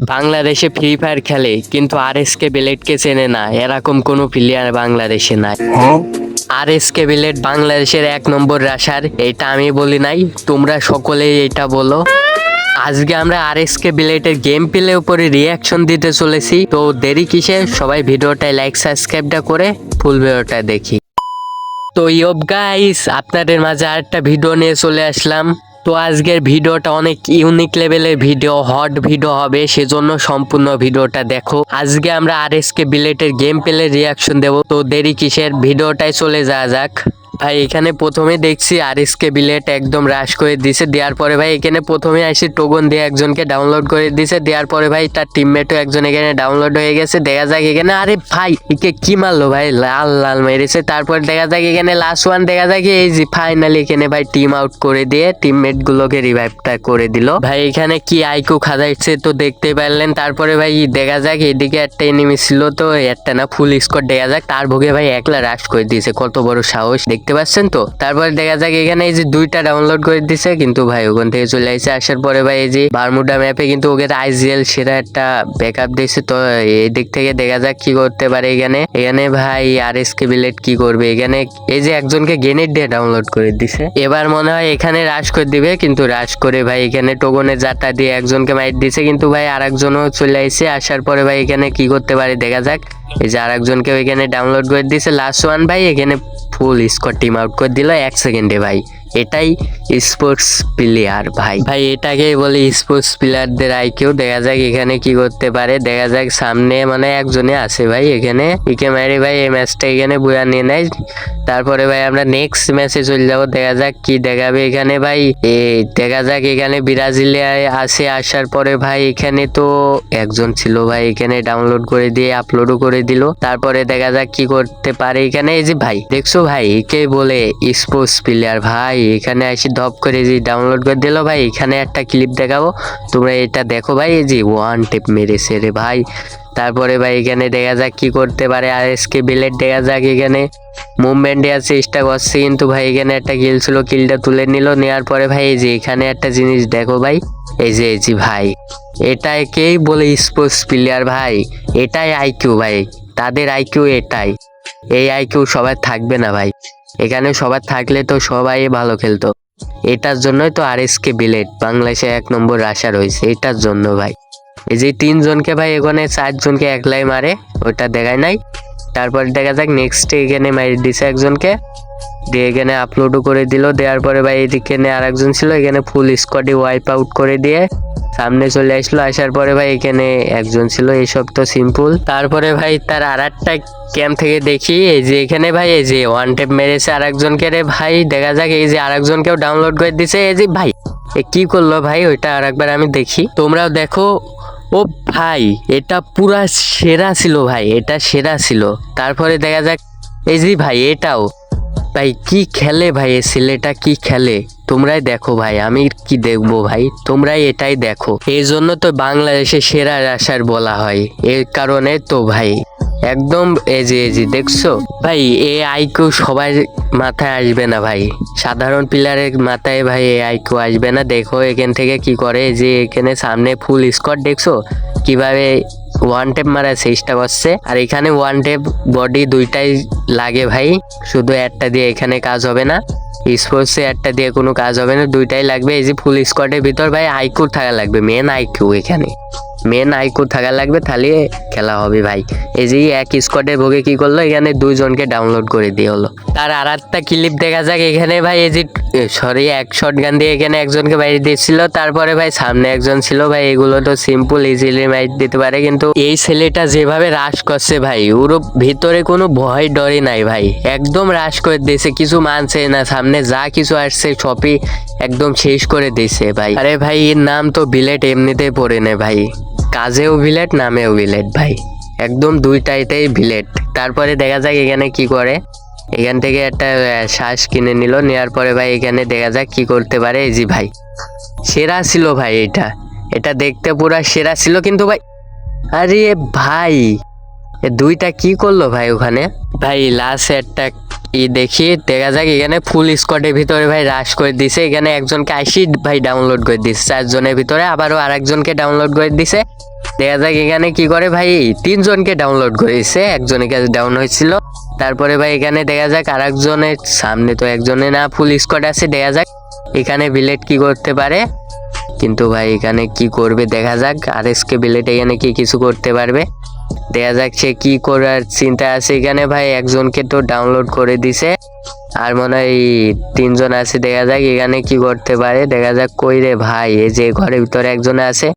বাংলাদেশে free fire খেলে, কিন্তু আর এস কে বিলেটকে চেনে না। এরকম কোনো প্লেয়ার বাংলাদেশে নাই। আর এস কে বিলেট বাংলাদেশের এক নম্বর রাশার এটা আমি বলি নাই, তোমরা সকলেই এটা বলো। আজকে আমরা আর এস কে বিলেটের গেম প্লে উপরে রিয়াকশন দিতে চলেছি, তো দেরি কিসে সবাই ভিডিওটায় লাইক সাবস্ক্রাইবটা করে ফুল ভিডিওটা দেখি। তো ইয়ব গাইস আপনাদের মাঝে আরেকটা ভিডিও নিয়ে চলে আসলাম। তো আজকের ভিডিওটা অনেক ইউনিক লেভেলের ভিডিও হট ভিডিও হবে, সেজন্য সম্পূর্ণ ভিডিওটা দেখো। আজকে আমরা আর এস কে বিলেটের গেম প্লে রিয়াকশন দেবো, তো দেরি কিসের? ভিডিওটাই চলে যাওয়া যাক। ভাই, এখানে প্রথমে দেখছি আর এস কে বিলেট একদম রাশ করে দিছে। দেওয়ার পরে ভাই, এখানে প্রথমে আসি টোকন দিয়ে একজনকে ডাউনলোড করে দিছে। দেওয়ার পরে ভাই, তার টিমমেটও একজন এখানে ডাউনলোড হয়ে গেছে। দেখা যাক এখানে, আরে ভাই, একে কি মারলো ভাই? লাল লাল মেরেছে। তারপর দেখা যাক এখানে লাস্ট ওয়ান দেখা যাক এই যে ফাইনালি এখানে ভাই টিম আউট করে দিয়ে টিমমেট গুলোকে রিভাইভটা করে দিল। ভাই, এখানে কি আইকু খাদাইছে তো দেখতে পারলেন। তারপরে ভাই, দেখা যাক এদিকে একটা এনিমি ছিল তো, একটা না ফুল স্কোর দেখা যাক। তার ভোগে ভাই, একলা রাশ করে দিয়েছে। কত বড় সাহস দেখতে পাচ্ছেন তো? তারপরে দেখা যাক এখানে এই যে দুইটা ডাউনলোড করে দিছে, কিন্তু ভাই ওখান থেকে চলে আসছে আসার পরে ভাই এই যে বারমুডা ম্যাপে কিন্তু ওকে আইজিএল সেরা একটা ব্যাকআপ দিয়েছে। তো এই দিক থেকে দেখা যাক কি করতে পারে এখানে। এখানে ভাই আর এস কে বিলেট কি করবে? এখানে এই যে একজনকে গেনেট দিয়ে ডাউনলোড করে দিছে। এবার মনে হয় এখানে রাশ করে দিবে, কিন্তু রাশ করে ভাই এখানে টোগনে জাতা দিয়ে একজনকে মাইট দিছে, কিন্তু ভাই আর একজনও চলে আসছে আসার পরে ভাই এখানে কি করতে পারে দেখা যাক। এই যে আর একজনকে ওইখানে ডাউনলোড করে দিছে। লাস্ট ওয়ান ভাই এখানে ফুল স্কোর টিম আউট করে দিল এক সেকেন্ডে ভাই। এটাই স্পোর্টস প্লেয়ার ভাই। ভাই, এটাকেই বলে স্পোর্টস প্লেয়ারদের আইকেও দেখা যাক এখানে কি করতে পারে। দেখা যাক সামনে মানে একজনে আছে ভাই এখানে। একে মারি ভাই, এই ম্যাচটা এখানে বুয়া নিয়ে নেয়। তারপরে ভাই আমরা নেক্সট ম্যাচে চলে যাব। দেখা যাক কি দেখাবে এখানে ভাই। দেখা যাক এখানে ব্রাজিলে আসে, আসার পরে ভাই এখানে তো একজন ছিল ভাই এখানে ডাউনলোড করে দিয়ে আপলোডও করে দিল। তারপরে দেখা যাক কি করতে পারে এখানে। এই যে ভাই, দেখছ ভাই, একে বলে স্পোর্টস প্লেয়ার ভাই। এখানে এসে ধপ করে যে ডাউনলোড করে দিল ভাই, এখানে একটা ক্লিপ দেখাবো। তোমরা এটা দেখো ভাই, এই যে ওয়ান টেপ মেরেছে রে ভাই। তারপরে ভাই, এখানে দেখা যাক কি করতে পারে। আর এসকে বিলেট দেখা যাক এখানে। মুভমেন্ট দেওয়ার চেষ্টা করছে কিন্তু ভাই, এখানে একটা কিল ছিল কিলটা তুলে নিল। নেওয়ার পরে ভাই, এই যে এখানে একটা জিনিস দেখো ভাই, এই যে এই যে ভাই। এটাকেই বলে স্পোর্টস প্লেয়ার ভাই? এটাই আইকিউ ভাই। তাদের আইকিউ এটাই। এই আইকিউ সবার থাকবে না ভাই। এখানে সবার থাকলে তো সবাই ভালো খেলতো। এটার জন্যই তো আর এস কে বিলেট, বাংলাদেশে এক নম্বর আশা রয়েছে, এটার জন্য ভাই। এই যে তিনজনকে ভাই, এখানে চারজনকে একলাই মারে, ওটা দেখায় নাই। তারপর দেখা যাক নেক্সট এখানে মারি দিছে একজনকে। দিয়ে এখানে আপলোডও করে দিল। দেওয়ার পরে ভাই এদিকে আর একজন ছিল, এখানে ফুল স্কোয়াডে ওয়াইপ আউট করে দিয়ে সামনে চলে আসলো। আসার পরে ভাই এখানে একজন ছিল এইসব তো সিম্পল তারপরে ভাই তার আর একটা ক্যাম্প থেকে দেখি, এই যে এখানে ভাই, এই যে ওয়ান টেপ মেরেছে আর একজনকে রে ভাই, দেখা যাক এই যে আর একজনকেও ডাউনলোড করে দিছে। এই যে ভাই, এ কি করল ভাই? ওইটা আর একবার আমি দেখি। তোমরাও দেখো। ও ভাই, এটা পুরা সেরা ছিল ভাই, এটা সেরা ছিল। তারপরে দেখা যাক, এই যে ভাই, এটাও। ভাই কি খেলে ভাই? এ ছেলেটা কি খেলে? তোমরাই দেখো ভাই, আমি কি দেখব ভাই? তোমরাই এটাই দেখো। এই জন্য তো বাংলাদেশে সেরা রাশার বলা হয়। এর কারণে তো ভাই, একদম এজি এজি দেখছ? ভাই এ আইকিউ সবাই মাথায় আসবে না ভাই। সাধারণ প্লেয়ারের মাথায় ভাই এ আইকিউ আসবে না। দেখো এখান থেকে কি করে? যে, এখানে সামনে ফুল স্কোয়াড দেখছ? কীভাবে ওয়ান টেপ মারার চেষ্টা করছে। আর এখানে ওয়ান টেপ বডি দুইটাই লাগে ভাই। শুধু একটা দিয়ে এখানে কাজ হবে না। স্পোর্টসে একটা দিয়ে কোনো কাজ হবে না, দুইটাই লাগবে। এই যে ফুল স্কোয়াডের ভিতর ভাই আইকিউ থাকা লাগবে মেন আইকিউ এখানে। মেন আইকিউ থাকা লাগবে, তাহলে খেলা হবে ভাই। এই যে এক স্কোয়াডের ভোগে কি করল? এখানে দুইজনকে ডাউনলোড করে দিয়ে হলো। তার আর একটা ক্লিপ দেখা যাক, এখানে ভাই এই যে সরি এক শট গান দিয়ে এখানে একজনকে বাইরে দিয়েছিল, তারপরে ভাই সামনে একজন ছিল, ভাই, এগুলো তো সিম্পল ইজিলি মাইট দিতে পারে, কিন্তু এই ছেলেটা যেভাবে রাশ করছে ভাই, ওর ভিতরে কোনো ভয় ডরে নাই ভাই। একদম রাশ করে দিয়েছে, কিছু মানছে না, সামনে যা কিছু আসছে, সবই একদম শেষ করে দিয়েছে ভাই। আরে ভাই, এর নাম তো বিলেট এমনিতেই পড়ে নে ভাই। কাজেও ভিলেট, নামেও ভিলেট ভাই। একদম দুইটাইতেই ভিলেট। তারপরে দেখা যাক এখানে কি করে। এখান থেকে একটা শ্বাস কিনে নিল। নেওয়ার পরে ভাই এখানে দেখা যাক কি করতে পারে এই জি ভাই। সেরা ছিল ভাই এটা। এটা দেখতে পুরা সেরা ছিল কিন্তু ভাই, আরে ভাই দুইটা কি করল ভাই ওখানে? ভাই লাস্ট একটা দেখি, দেখা যাক, এখানে ফুল স্কোয়াডের ভিতরে ভাই রাশ করে দিছে। এখানে একজনকে আইসি ভাই ডাউনলোড করে দিছে। চারজনের ভিতরে আবারও আরেকজনকে ডাউনলোড করে দিছে। দেখা যাক, এখানে কি করে ভাই, তিনজনকে ডাউনলোড করেছে। একজনের কাছে ডাউন হয়েছিল। তারপরে ভাই, এখানে দেখা যাক, আরেকজনের সামনে তো একজনে না ফুল স্কোয়াড আছে। দেখা যাক, এখানে বিলেট কি করতে পারে। কিন্তু ভাই, এখানে কি করবে, দেখা যাক, আর এসকে বিলেট এখানে কি কিছু করতে পারবে। দেখা যাক সে কি করার চিন্তা আছে এখানে ভাই, একজনকে তো ডাউনলোড করে দিছে। আর মনে হয় তিনজন আছে, দেখা যাক এখানে কি করতে পারে। দেখা যাক কই রে ভাই, এই যে ঘরের ভিতরে একজন আছে।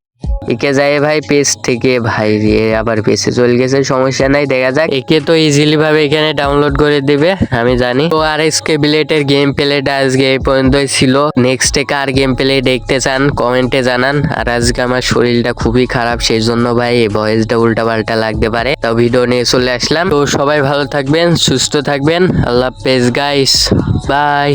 একে যায় ভাই পেজ থেকে, ভাই রে, আবার পেজে চলে গেছে, সমস্যা নাই, দেখা যাক। একে তো ইজিলি ভাবে এখানে ডাউনলোড করে দিবে, আমি জানি। তো আর এসকে বিলেটের গেম প্লেটা আজকে এই পর্যন্তই ছিল। নেক্সট ডে কার গেম প্লে দেখতে চান কমেন্টে জানান। আর আজকে আমার শরীরটা খুবই খারাপ সেই জন্য ভাই এই ভয়েসটা উল্টা পাল্টা লাগতে পারে। তো ভিডিও নিয়ে চলে আসলাম। তো সবাই ভালো থাকবেন, সুস্থ থাকবেন। আল্লাহ হাফেজ গাইস বাই